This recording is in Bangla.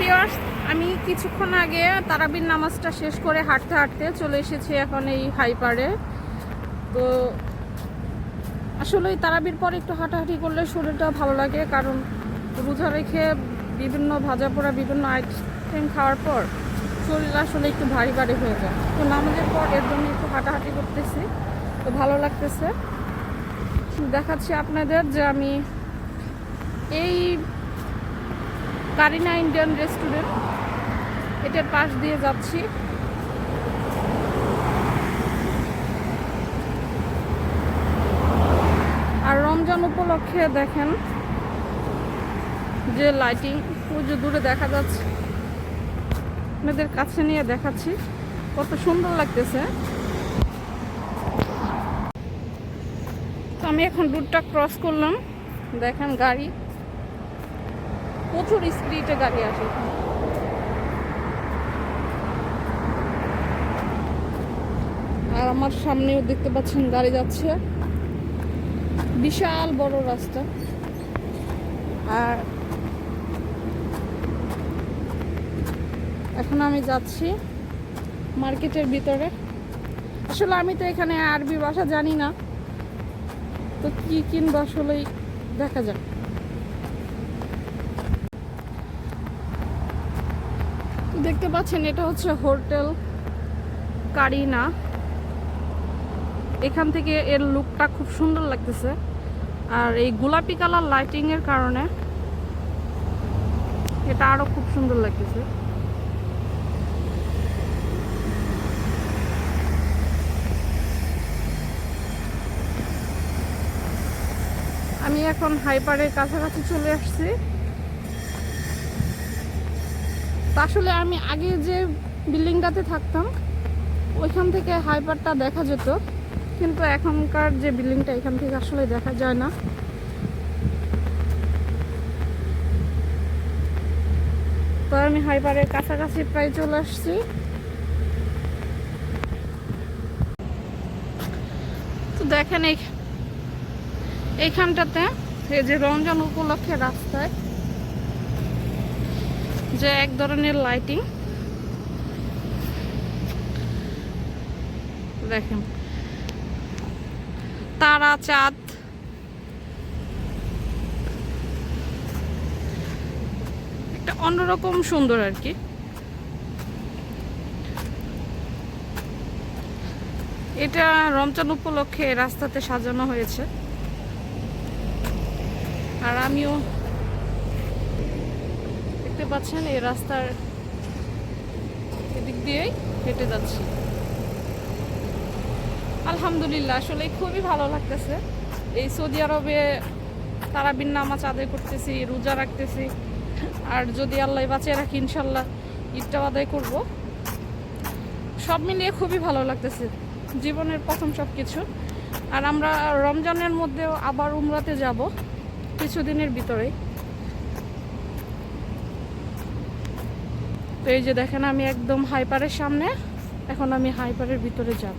ভিউয়ার্স আমি কিছুক্ষণ আগে তারাবির নামাজটা শেষ করে হাঁটতে হাঁটতে চলে এসেছি এখন এই হাইপারে। তো আসলে তারাবির পর একটু হাঁটাহাঁটি করলে শরীরটা ভালো লাগে, কারণ রোজা রেখে বিভিন্ন ভাজা পোড়া, বিভিন্ন আইটেম খাওয়ার পর শরীর আসলে একটু ভারী ভারী হয়ে যায়। তো নামাজের পর এর জন্য একটু হাঁটাহাঁটি করতেছি, তো ভালো লাগতেছে। দেখাচ্ছি আপনাদের যে আমি এই কারিনা ইন্ডিয়ান রেস্টুরেন্ট। এটার পাশ দিয়ে যাচ্ছি। আর রমজান উপলক্ষে দেখেন যে লাইটিং যে দূরে দেখা যাচ্ছে। আপনাদের কাছে নিয়ে দেখাচ্ছি। কত সুন্দর লাগতেছে। তো আমি এখন রুটটা ক্রস করলাম। দেখেন গাড়ি। প্রচুর স্পিডে গাড়ি আসে আর আমার সামনেও দেখতে পাচ্ছেন গাড়ি যাচ্ছে। বিশাল বড় রাস্তা। আর এখন আমি যাচ্ছি মার্কেটের ভিতরে। আসলে আমি তো এখানে আরবি ভাষা জানি না। তো কি কিনবো আসলেই দেখা যাক। দেখতে পাচ্ছেন, এটা হচ্ছে হোটেল কারিনা। এখান থেকে এর লুকটা খুব সুন্দর লাগতেছে। আর এই গোলাপি কালার লাইটিং এর কারণে এটা আরও খুব সুন্দর লাগতেছে। আমি এখন হাইপারের কাছাকাছি চলে আসছি। আসলে আমি আগে যে বিল্ডিংটাতে থাকতাম, ওইখান থেকে হাইপারটা দেখা যেত। কিন্তু এখনকার যে বিল্ডিংটা, এখান থেকে আসলে দেখা যায় না। তো আমি হাইপারের কাছাকাছি প্রায় চলে আসছি। তো দেখেন এই এইখানটাতে এই যে রমজান উপলক্ষে রাস্তায় যে এক ধরনের লাইটিং দেখেন। তারা, চাঁদ। একটা অন্যরকম সুন্দর আর কি। এটা রমজান উপলক্ষে রাস্তাতে সাজানো হয়েছে। আর আমিও দেখতে পাচ্ছেন, এই রাস্তার এদিক দিয়েই হেঁটে যাচ্ছি। আলহামদুলিল্লাহ, আসলে খুবই ভালো লাগতেছে। এই সৌদি আরবে তারাবিন নামাজ আদায় করতেছি, রোজা রাখতেছি। আর যদি আল্লাহ বাঁচিয়ে রাখি, ইনশাল্লাহ ঈদটা আদায় করব। সব মিলিয়ে খুবই ভালো লাগতেছে, জীবনের প্রথম সব কিছু আর আমরা রমজানের মধ্যেও আবার উমরাতে যাব, কিছুদিনের ভিতরেই। তো এই যে দেখেন আমি একদম হাইপারের সামনে এখন আমি হাইপারের ভিতরে যাব।